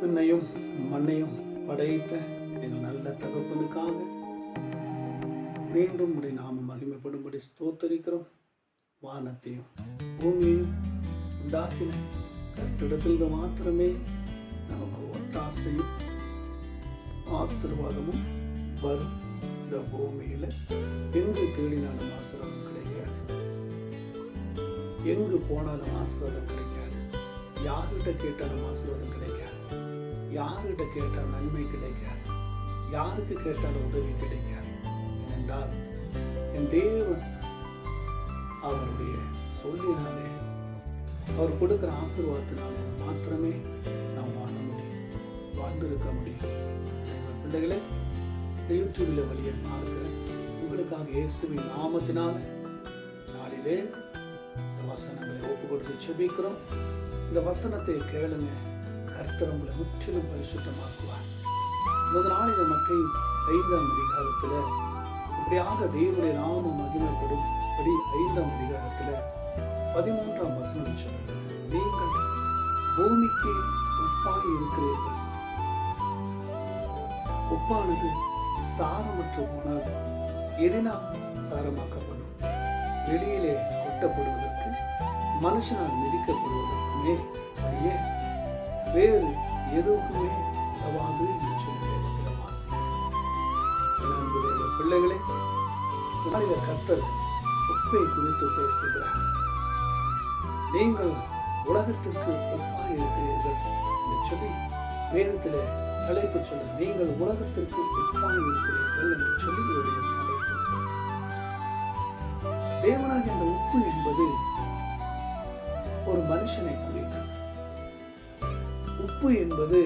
விண்ணையும் மண்ணையும் படைத்த எங்கள் நல்ல தகப்பனுக்காக மீண்டும் உடைய நாம மகிமைப்படும்படி ஸ்தோத்தரிக்கிறோம். வானத்தையும் பூமியையும் உண்டாக்கின கருத்திடத்தில் மாத்திரமே நமக்கு ஒத்தாசையும் ஆசீர்வாதமும் வரும். இந்த பூமியில எங்கு தேடினாலும் ஆசீர்வாதம் கிடைக்காது. எங்கு போனாலும் ஆசீர்வாதம் கிடைக்காது. யார்கிட்ட கேட்டாலும் ஆசீர்வாதம் கிடைக்காது. யார்கிட்ட கேட்டாலும் நன்மை கிடைக்காது? யாருக்கு கேட்டாலும் உதவி கிடைக்காது? என்றால் என் தேவன் அவருடைய சொல்லினாலே அவர் கொடுக்குற ஆசீர்வாதத்தினாலே மாத்திரமே நாம் வாழ முடியும் வாழ்ந்திருக்க முடியும். பிள்ளைகளே யூடியூபில் வழியை பார்க்கிற உங்களுக்காக இயேசுவின் நாமத்தினால் நாளிலே இந்த வசனங்களை ஒப்பு கொடுத்து செபிக்கிறோம். இந்த வசனத்தை கேளுங்க. கர்த்தர் உங்களை முற்றிலும் பரிசுத்தமாக்குவார். முதல் இந்த மக்கள் ஐந்தாம் அதிகாரத்தில் இப்படியாக தேவனுடைய நாம மகிமைப்படும் படி ஐந்தாம் அதிகாரத்தில் பதிமூன்றாம் வசனம் சொல்லுங்கள் நீங்கள் பூமிக்கு உப்பாய் இருக்கிறீர்கள். உப்பானது சாரமற்ற உணவு எதினால் சாரமாக்கப்படும். வெளியிலே கொட்டப்படுவதற்கு மனுஷனால் மிதிக்கப்படுவதற்குமே வேறு எதுவுக்குமே உதவாது என்று சொல்லி பிள்ளைகளே நாளில கர்த்தர் உப்பை குறித்து பேசுகிறார். நீங்கள் உலகத்திற்கு உப்பாக இருக்கிறீர்கள் சொல்லி வேதத்தில் தலைப்பு சொல்ல நீங்கள் உலகத்திற்கு உப்பாக இருக்கிறீர்கள் என்று சொல்லி இவருடைய தலைப்பு. தேவனாகிய அந்த உப்பு என்பது ஒரு மனுஷனை குறிக்கிறது. உப்பு என்பது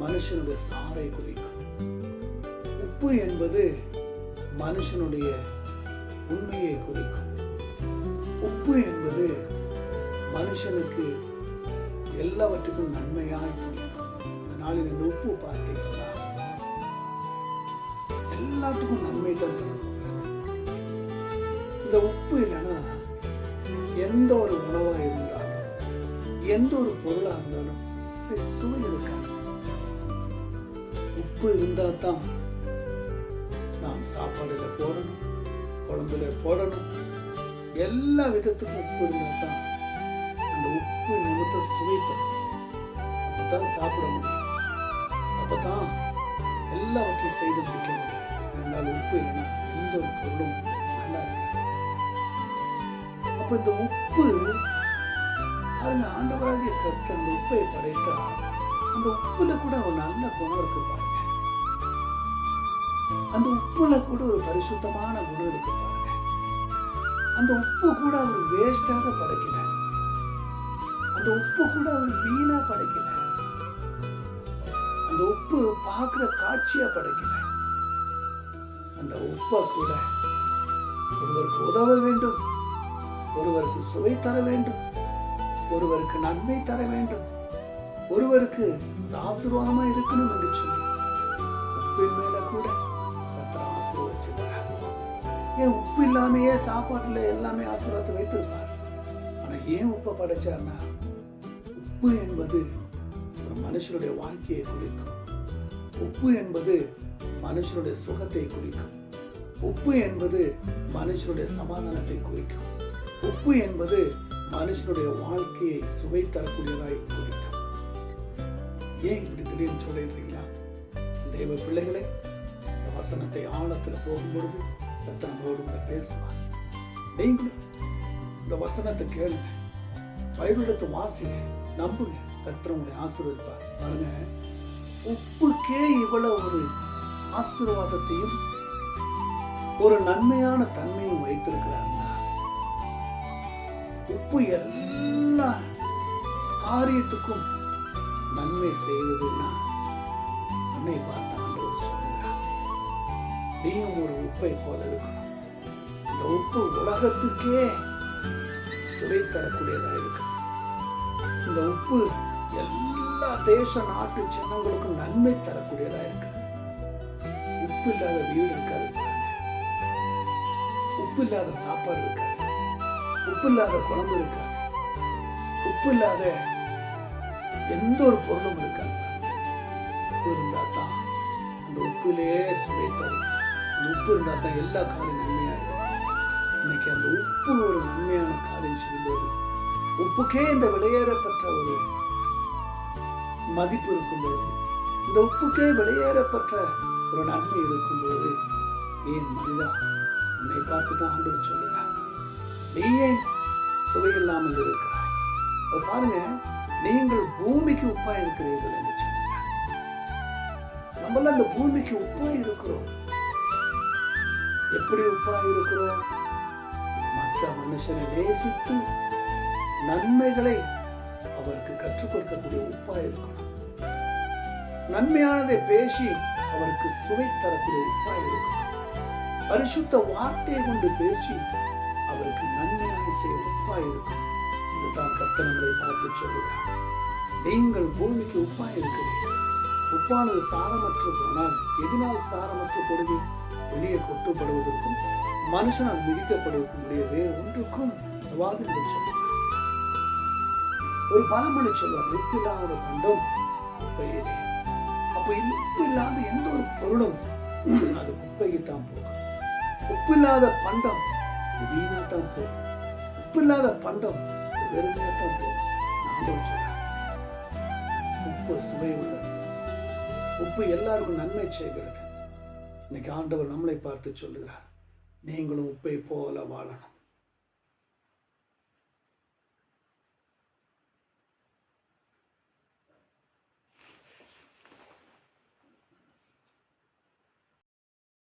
மனுஷனுடைய சாரை குறிக்கும். உப்பு என்பது மனுஷனுடைய உண்மையை குறிக்கும். உப்பு என்பது மனுஷனுக்கு எல்லாவற்றுக்கும் நன்மையாய் குறிக்கும். இந்த இந்த உப்பு பார்த்தீங்கன்னா எல்லாத்துக்கும் நன்மை தான் தரும். இந்த உப்பு இல்லைன்னா எந்த ஒரு உணவாக இருந்தாலும் எந்த ஒரு பொருளாக இருந்தாலும் அது இருக்காது உப்பு இருந்தால் தான் நாம் சாப்பாடுல போடணும் குழம்புல போடணும். எல்லா விதத்துக்கும் உப்பு இருந்தால் தான் அந்த உப்பு நிமித்தம் சுவை தரும் அப்பதான் சாப்பிட முடியும். அப்பதான் எல்லாவற்றையும் செய்து முடிக்கணும். இருந்தால் உப்பு இல்லைன்னா எந்த ஒரு பொருளும் நல்லா இருக்காது. அப்ப இந்த உப்பு பாருங்க ஆண்டவராகிய கருத்து அந்த உப்பை படைத்தா அந்த உப்புல கூட ஒரு நல்ல குணம் இருக்கு பாருங்க. அந்த உப்புல கூட ஒரு பரிசுத்தமான குணம் இருக்கு பாருங்க. அந்த உப்பு கூட அவர் வேஸ்டாக படைக்கல. அந்த உப்பு கூட அவர் வீணா படைக்கல. அந்த உப்பு பார்க்கிற காட்சியா படைக்கல. அந்த உப்பை கூட ஒருவருக்கு உதவ வேண்டும். ஒருவருக்கு சுவை தர வேண்டும். ஒருவருக்கு நன்மை தர வேண்டும். ஒருவருக்கு ஆசீர்வாதமா இருக்கணும் என்று சொல்லி. உப்பின் மேல கூட கத்தர் ஆசீர்வதிச்சிருக்கிறார் ஏன் உப்பு இல்லாமையே சாப்பாட்டுல எல்லாமே ஆசீர்வாதத்தை வைத்திருப்பார். ஆனா ஏன் உப்பை படைச்சார்னா உப்பு என்பது ஒரு மனுஷனுடைய வாழ்க்கையை குறிக்கும். உப்பு என்பது மனுஷனுடைய சுகத்தை குறிக்கும். உப்பு என்பது மனுஷனுடைய சமாதானத்தை குறிக்கும். உப்பு என்பது மனுஷனுடைய வாழ்க்கையை சுவை தரக்கூடியதாய் குறிக்கும் ஏன் இப்படி திடீர்னு சொல்லிடுறீங்களா தெய்வ பிள்ளைகளே இந்த வசனத்தை ஆழத்தில் போகும்பொழுது கர்த்தர் நம்மளோடு கூட பேசுவார். நீங்களும் இந்த வசனத்தை கேளுங்க. பைபிளத்தை வாசிங்க நம்புங்க. கர்த்தர் ஆசீர்வதிப்பார். பாருங்க உப்புக்கே இவ்வளவு ஒரு ஆசீர்வாதத்தையும் ஒரு நன்மையான தன்மையும் வைத்திருக்கிறாருன்னா உப்பு எல்லா காரியத்துக்கும் நன்மை செய்வதுன்னா உன்னை பார்த்த ஆண்டவர் நீயும் ஒரு உப்பை போல இருக்கணும். இந்த உப்பு உலகத்துக்கே சுவை தரக்கூடியதா இருக்கு இந்த உப்பு எல்லா தேச நாட்டு ஜனங்களுக்கும் நன்மை தரக்கூடியதா இருக்கு உப்பு இல்லாத வீடு இருக்காது. உப்பு இல்லாத சாப்பாடு இருக்காது. உப்பு இல்லாத குழம்பு இருக்காது உப்பு இல்லாத எந்த ஒரு பொருளும் இருக்காது உப்பு இருந்தா தான் அந்த உப்பிலே சுவை தரும் அந்த உப்பு இருந்தா தான் எல்லா காரியம் நன்மையாயிடும். இன்னைக்கு அந்த உப்பு ஒரு நன்மையான காரியம் செய்யும்போது உப்புக்கே இந்த வெளியேறப்பட்ட ஒரு மதிப்பு இருக்கும்போது இந்த உப்புக்கே வெளியேறப்பட்ட ஒரு நன்மை இருக்கும்போது ஏன் மனிதா? உன்னை பார்த்து தான் ஆண்டு சொல்லு நீயே சுவையில்லாமல் இருக்கிறாய். அது பாருங்க நீங்கள் பூமிக்கு உப்பா இருக்கிறீர்கள் என்று நம்மள அந்த பூமிக்கு உப்பா இருக்கிறோம். எப்படி உப்பா இருக்கிறோம்? மற்ற மனுஷனை நேசித்து நன்மைகளை அவருக்கு கற்றுக் கொடுக்கக்கூடிய உப்பா இருக்கணும். நன்மையானதை பேசி அவருக்கு சுவை தரக்கூடிய உப்பா இருக்கணும். பரிசுத்த வார்த்தையை கொண்டு பேசி அவருக்கு நன்மையான செய்ய உப்பா இருக்கும் இதுதான் கத்த நம்மளை பார்த்து சொல்லுகிறார். நீங்கள் பூமிக்கு உப்பா இருக்கிறீர்கள். உப்பானது சாரமற்று போனால் எதினால் சாரமற்ற பொழுது வெளியே கொட்டுப்படுவதற்கும் மனுஷனால் மிதிக்கப்படுவதற்கும் உடைய வேறு ஒன்றுக்கும் வாதங்கள் சொல்லுவார் ஒரு பழமொழி சொல்வார் உப்பு இல்லாத பண்டம் குப்பையிலே. அப்போ உப்பு இல்லாத எந்த ஒரு பொருளும் அது குப்பைக்கு தான் போகும். உப்பு இல்லாத பண்டம் வீணா தான் போகும் உப்பு இல்லாத பண்டம். வெறுமையாக தான் போகும் உப்பு சுவை உள்ளது உப்பு எல்லாருக்கும் நன்மை செய்கிறது இன்னைக்கு ஆண்டவர் நம்மளை பார்த்து சொல்லுகிறார். நீங்களும் உப்பை போல வாழணும்.